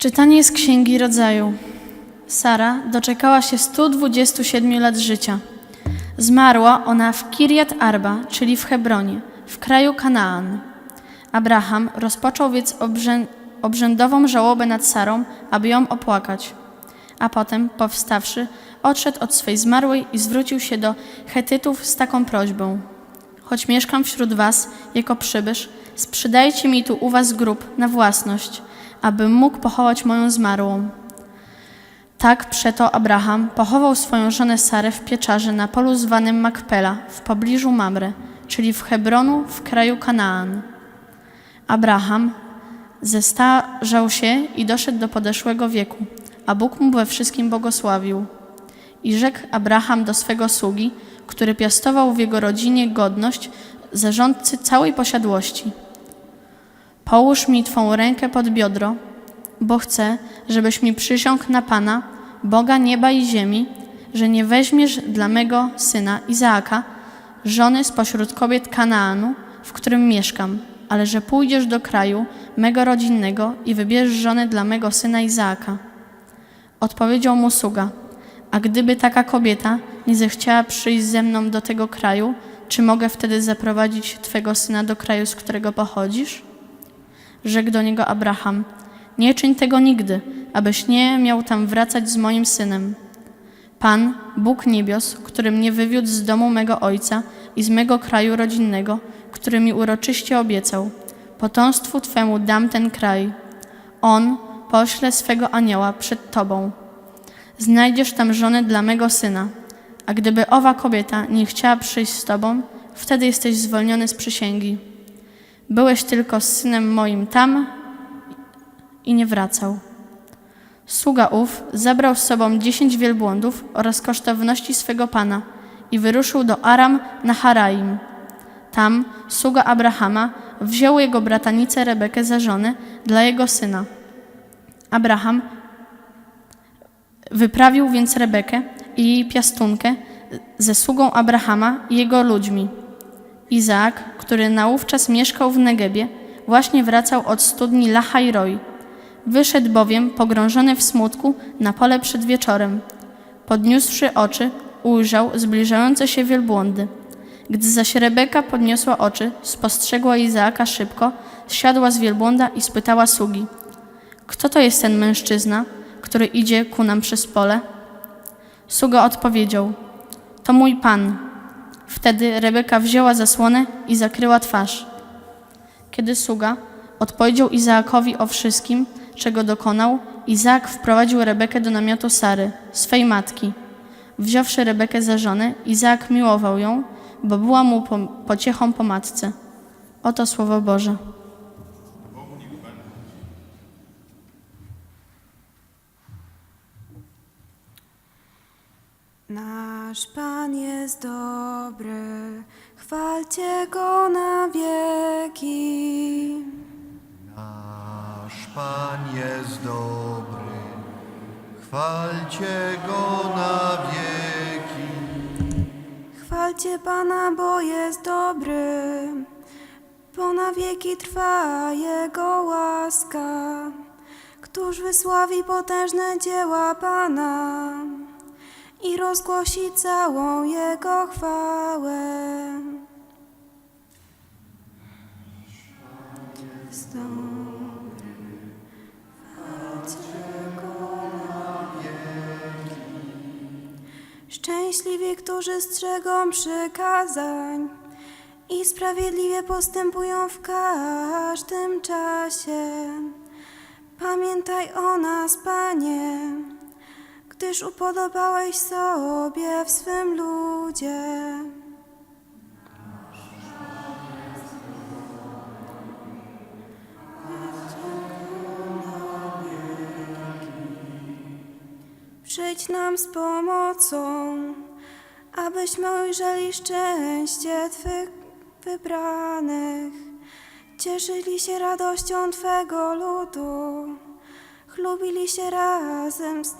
Czytanie z Księgi Rodzaju. Sara doczekała się 127 lat życia. Zmarła ona w Kirjat Arba, czyli w Hebronie, w kraju Kanaan. Abraham rozpoczął więc obrzę- obrzędową żałobę nad Sarą, aby ją opłakać. A potem, powstawszy, odszedł od swej zmarłej i zwrócił się do Hetytów z taką prośbą. Choć mieszkam wśród was jako przybysz, sprzedajcie mi tu u was grób na własność, abym mógł pochować moją zmarłą. Tak przeto Abraham pochował swoją żonę Sarę w pieczarze na polu zwanym Makpela w pobliżu Mamre, czyli w Hebronu w kraju Kanaan. Abraham zestarzał się i doszedł do podeszłego wieku, a Bóg mu we wszystkim błogosławił. I rzekł Abraham do swego sługi, który piastował w jego rodzinie godność zarządcy całej posiadłości. Połóż mi Twą rękę pod biodro, bo chcę, żebyś mi przysiągł na Pana, Boga nieba i ziemi, że nie weźmiesz dla mego syna Izaaka żony spośród kobiet Kanaanu, w którym mieszkam, ale że pójdziesz do kraju mego rodzinnego i wybierzesz żonę dla mego syna Izaaka. Odpowiedział mu sługa, a gdyby taka kobieta nie zechciała przyjść ze mną do tego kraju, czy mogę wtedy zaprowadzić Twego syna do kraju, z którego pochodzisz? Rzekł do niego Abraham, nie czyń tego nigdy, abyś nie miał tam wracać z moim synem. Pan, Bóg niebios, który mnie wywiódł z domu mego ojca i z mego kraju rodzinnego, który mi uroczyście obiecał, potomstwu Twemu dam ten kraj. On pośle swego anioła przed Tobą. Znajdziesz tam żonę dla mego syna, a gdyby owa kobieta nie chciała przyjść z Tobą, wtedy jesteś zwolniony z przysięgi. Byłeś tylko z synem moim tam i nie wracał. Sługa ów zabrał z sobą dziesięć wielbłądów oraz kosztowności swego pana i wyruszył do Aram na Haraim. Tam sługa Abrahama wziął jego bratanicę Rebekę za żonę dla jego syna. Abraham wyprawił więc Rebekę i jej piastunkę ze sługą Abrahama i jego ludźmi. Izaak, który naówczas mieszkał w Negebie, właśnie wracał od studni Lahajroi. Wyszedł bowiem, pogrążony w smutku, na pole przed wieczorem. Podniósłszy oczy, ujrzał zbliżające się wielbłądy. Gdy zaś Rebeka podniosła oczy, spostrzegła Izaaka szybko, zsiadła z wielbłąda i spytała sługi. Kto to jest ten mężczyzna, który idzie ku nam przez pole? Sługa odpowiedział, to mój pan. Wtedy Rebeka wzięła zasłonę i zakryła twarz. Kiedy sługa odpowiedział Izaakowi o wszystkim, czego dokonał, Izaak wprowadził Rebekę do namiotu Sary, swej matki. Wziąwszy Rebekę za żonę, Izaak miłował ją, bo była mu po, pociechą po matce. Oto słowo Boże. Nasz Pan jest dobry, chwalcie Go na wieki. Nasz Pan jest dobry, chwalcie Go na wieki. Chwalcie Pana, bo jest dobry, bo na wieki trwa Jego łaska. Któż wysławi potężne dzieła Pana i rozgłosi całą Jego chwałę. Jest dobry, Szczęśliwi, którzy strzegą przykazań i sprawiedliwie postępują w każdym czasie. Pamiętaj o nas, Panie, gdyż upodobałeś sobie w swym ludzie. Przyjdź nam z pomocą, abyśmy ujrzeli szczęście Twych wybranych, cieszyli się radością Twego ludu, chlubili się razem z,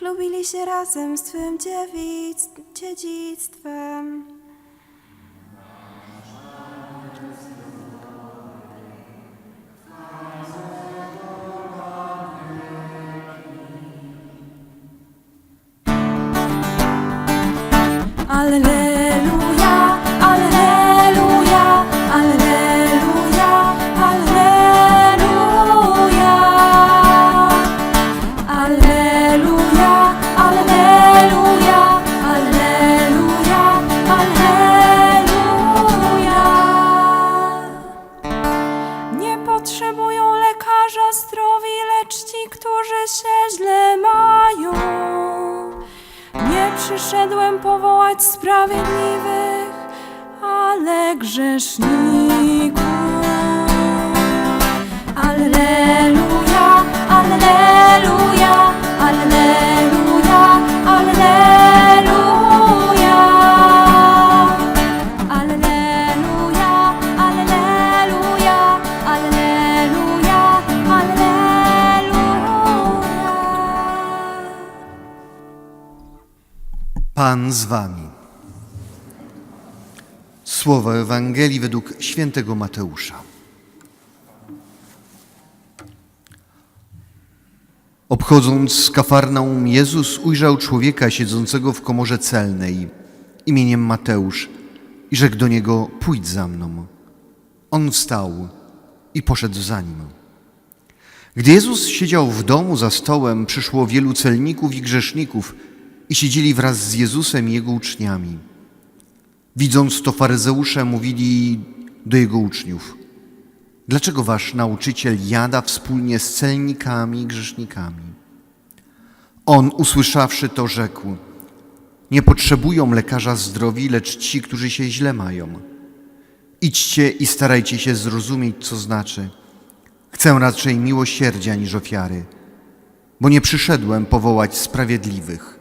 chlubili się razem z Twym dziewic, dziedzictwem. Przyszedłem powołać sprawiedliwych, ale grzeszników. Alleluja, alleluja, alleluja, Pan z wami. Słowa Ewangelii według świętego Mateusza. Obchodząc Kafarnaum, Jezus ujrzał człowieka siedzącego w komorze celnej imieniem Mateusz i rzekł do niego: Pójdź za mną. On wstał i poszedł za nim. Gdy Jezus siedział w domu za stołem, przyszło wielu celników i grzeszników i siedzieli wraz z Jezusem i Jego uczniami. Widząc to, faryzeusze mówili do Jego uczniów: Dlaczego wasz nauczyciel jada wspólnie z celnikami i grzesznikami? On, usłyszawszy to, rzekł: Nie potrzebują lekarza zdrowi, lecz ci, którzy się źle mają. Idźcie i starajcie się zrozumieć, co znaczy. Chcę raczej miłosierdzia niż ofiary, bo nie przyszedłem powołać sprawiedliwych,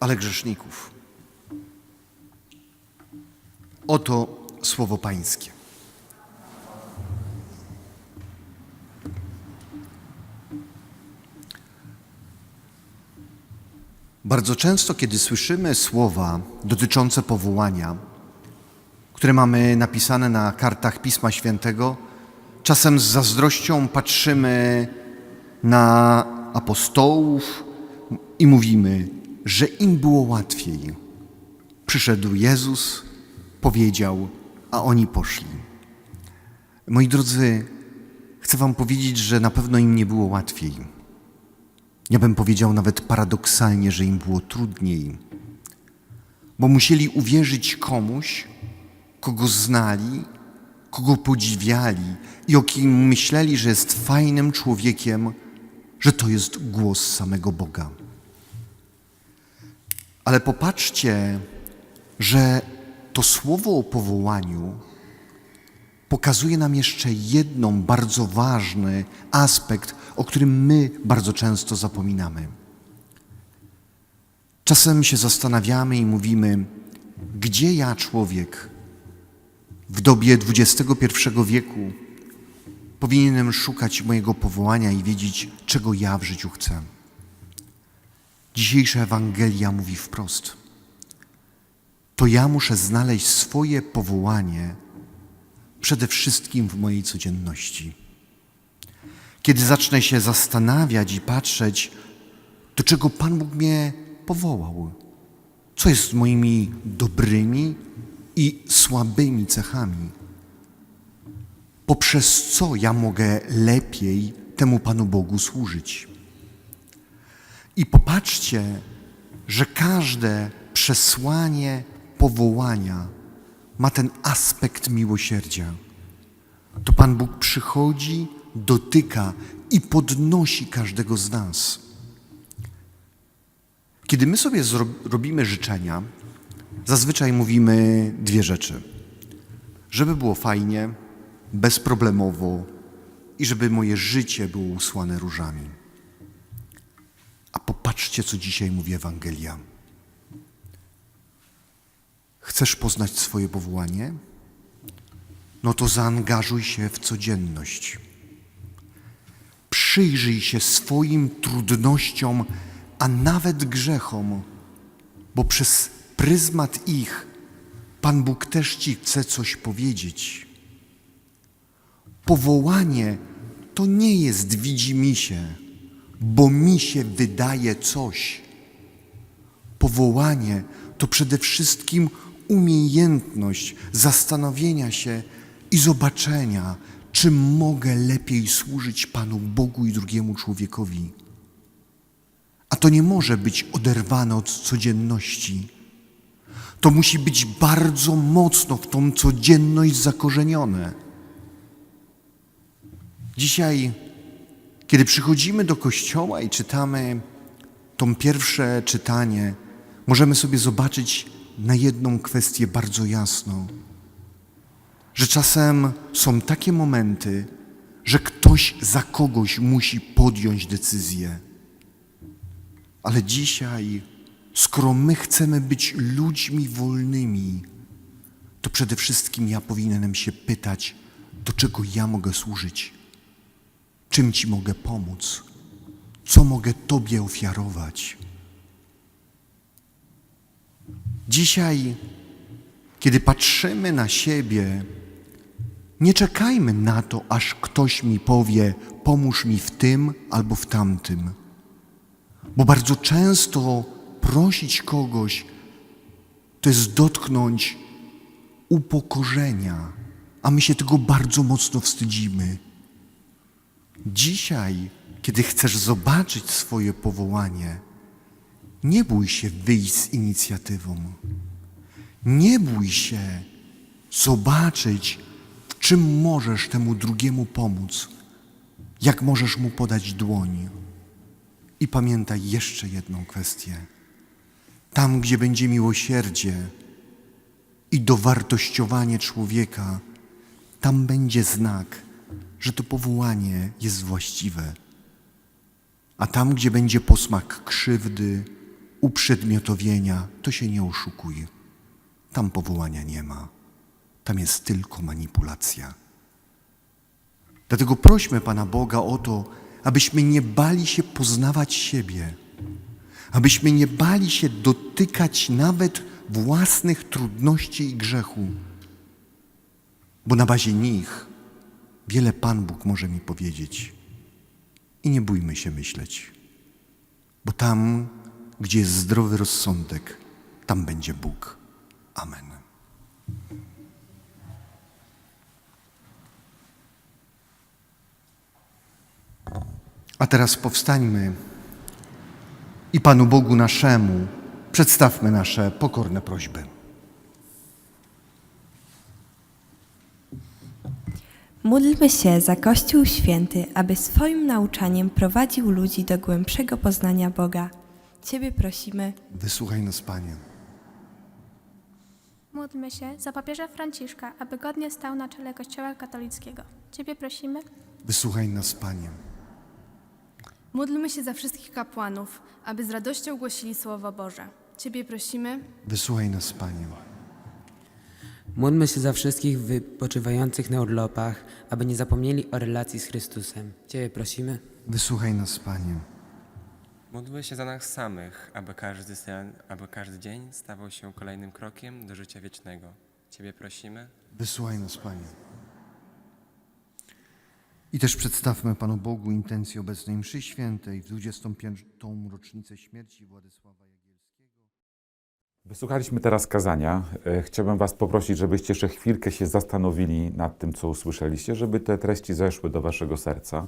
ale grzeszników. Oto słowo Pańskie. Bardzo często, kiedy słyszymy słowa dotyczące powołania, które mamy napisane na kartach Pisma Świętego, czasem z zazdrością patrzymy na apostołów i mówimy, że im było łatwiej. Przyszedł Jezus, powiedział, a oni poszli. Moi drodzy, chcę Wam powiedzieć, że na pewno im nie było łatwiej. Ja bym powiedział nawet paradoksalnie, że im było trudniej, bo musieli uwierzyć komuś, kogo znali, kogo podziwiali i o kim myśleli, że jest fajnym człowiekiem, że to jest głos samego Boga. Ale popatrzcie, że to słowo o powołaniu pokazuje nam jeszcze jedną bardzo ważny aspekt, o którym my bardzo często zapominamy. Czasem się zastanawiamy i mówimy, gdzie ja, człowiek, w dobie XXI wieku, powinienem szukać mojego powołania i wiedzieć, czego ja w życiu chcę. Dzisiejsza Ewangelia mówi wprost: To ja muszę znaleźć swoje powołanie przede wszystkim w mojej codzienności. Kiedy zacznę się zastanawiać i patrzeć, do czego Pan Bóg mnie powołał, co jest moimi dobrymi i słabymi cechami, poprzez co ja mogę lepiej temu Panu Bogu służyć. I popatrzcie, że każde przesłanie powołania ma ten aspekt miłosierdzia. To Pan Bóg przychodzi, dotyka i podnosi każdego z nas. Kiedy my sobie robimy życzenia, zazwyczaj mówimy dwie rzeczy. Żeby było fajnie, bezproblemowo i żeby moje życie było usłane różami. A popatrzcie, co dzisiaj mówi Ewangelia. Chcesz poznać swoje powołanie? No to zaangażuj się w codzienność. Przyjrzyj się swoim trudnościom, a nawet grzechom, bo przez pryzmat ich Pan Bóg też Ci chce coś powiedzieć. Powołanie to nie jest widzimisię, bo mi się wydaje coś. Powołanie to przede wszystkim umiejętność zastanowienia się i zobaczenia, czym mogę lepiej służyć Panu Bogu i drugiemu człowiekowi. A to nie może być oderwane od codzienności. To musi być bardzo mocno w tą codzienność zakorzenione. Dzisiaj Kiedy przychodzimy do kościoła i czytamy to pierwsze czytanie, możemy sobie zobaczyć na jedną kwestię bardzo jasno, że czasem są takie momenty, że ktoś za kogoś musi podjąć decyzję. Ale dzisiaj, skoro my chcemy być ludźmi wolnymi, to przede wszystkim ja powinienem się pytać, do czego ja mogę służyć, czym Ci mogę pomóc, co mogę Tobie ofiarować. Dzisiaj, kiedy patrzymy na siebie, nie czekajmy na to, aż ktoś mi powie: pomóż mi w tym albo w tamtym. Bo bardzo często prosić kogoś to jest dotknąć upokorzenia, a my się tego bardzo mocno wstydzimy. Dzisiaj, kiedy chcesz zobaczyć swoje powołanie, nie bój się wyjść z inicjatywą. Nie bój się zobaczyć, w czym możesz temu drugiemu pomóc, jak możesz mu podać dłoń. I pamiętaj jeszcze jedną kwestię. Tam, gdzie będzie miłosierdzie i dowartościowanie człowieka, tam będzie znak, że to powołanie jest właściwe. A tam, gdzie będzie posmak krzywdy, uprzedmiotowienia, to się nie oszukuj. Tam powołania nie ma. Tam jest tylko manipulacja. Dlatego prośmy Pana Boga o to, abyśmy nie bali się poznawać siebie, abyśmy nie bali się dotykać nawet własnych trudności i grzechu, bo na bazie nich wiele Pan Bóg może mi powiedzieć. I nie bójmy się myśleć, bo tam, gdzie jest zdrowy rozsądek, tam będzie Bóg. Amen. A teraz powstańmy i Panu Bogu naszemu przedstawmy nasze pokorne prośby. Módlmy się za Kościół Święty, aby swoim nauczaniem prowadził ludzi do głębszego poznania Boga. Ciebie prosimy. Wysłuchaj nas, Panie. Módlmy się za papieża Franciszka, aby godnie stał na czele Kościoła katolickiego. Ciebie prosimy. Wysłuchaj nas, Panie. Módlmy się za wszystkich kapłanów, aby z radością głosili Słowo Boże. Ciebie prosimy. Wysłuchaj nas, Panie. Módlmy się za wszystkich wypoczywających na urlopach, aby nie zapomnieli o relacji z Chrystusem. Ciebie prosimy. Wysłuchaj nas, Panie. Módlmy się za nas samych, aby każdy, sen, aby każdy dzień stawał się kolejnym krokiem do życia wiecznego. Ciebie prosimy. Wysłuchaj nas, Panie. I też przedstawmy Panu Bogu intencję obecnej mszy świętej w 25. rocznicę śmierci Władysława. Wysłuchaliśmy teraz kazania. E, Chciałbym Was poprosić, żebyście jeszcze chwilkę się zastanowili nad tym, co usłyszeliście, żeby te treści zeszły do Waszego serca.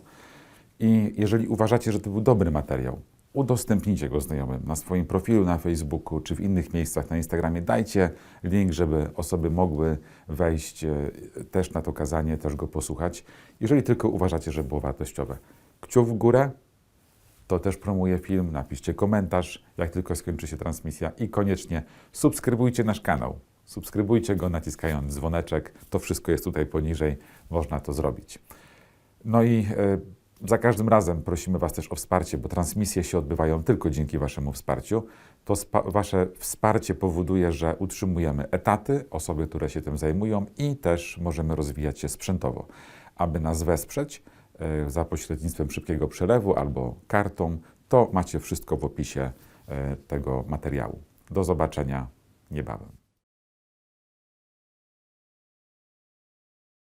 I jeżeli uważacie, że to był dobry materiał, udostępnijcie go znajomym na swoim profilu na Facebooku czy w innych miejscach na Instagramie. Dajcie link, żeby osoby mogły wejść e, też na to kazanie, też go posłuchać. Jeżeli tylko uważacie, że było wartościowe. Kciuk w górę, to też promuję film, napiszcie komentarz, jak tylko skończy się transmisja i koniecznie subskrybujcie nasz kanał. Subskrybujcie go naciskając dzwoneczek, to wszystko jest tutaj poniżej, można to zrobić. No i e, za każdym razem prosimy Was też o wsparcie, bo transmisje się odbywają tylko dzięki Waszemu wsparciu. To Wasze wsparcie powoduje, że utrzymujemy etaty, osoby, które się tym zajmują i też możemy rozwijać się sprzętowo. Aby nas wesprzeć za pośrednictwem szybkiego przelewu albo kartą, to macie wszystko w opisie e, tego materiału. Do zobaczenia niebawem.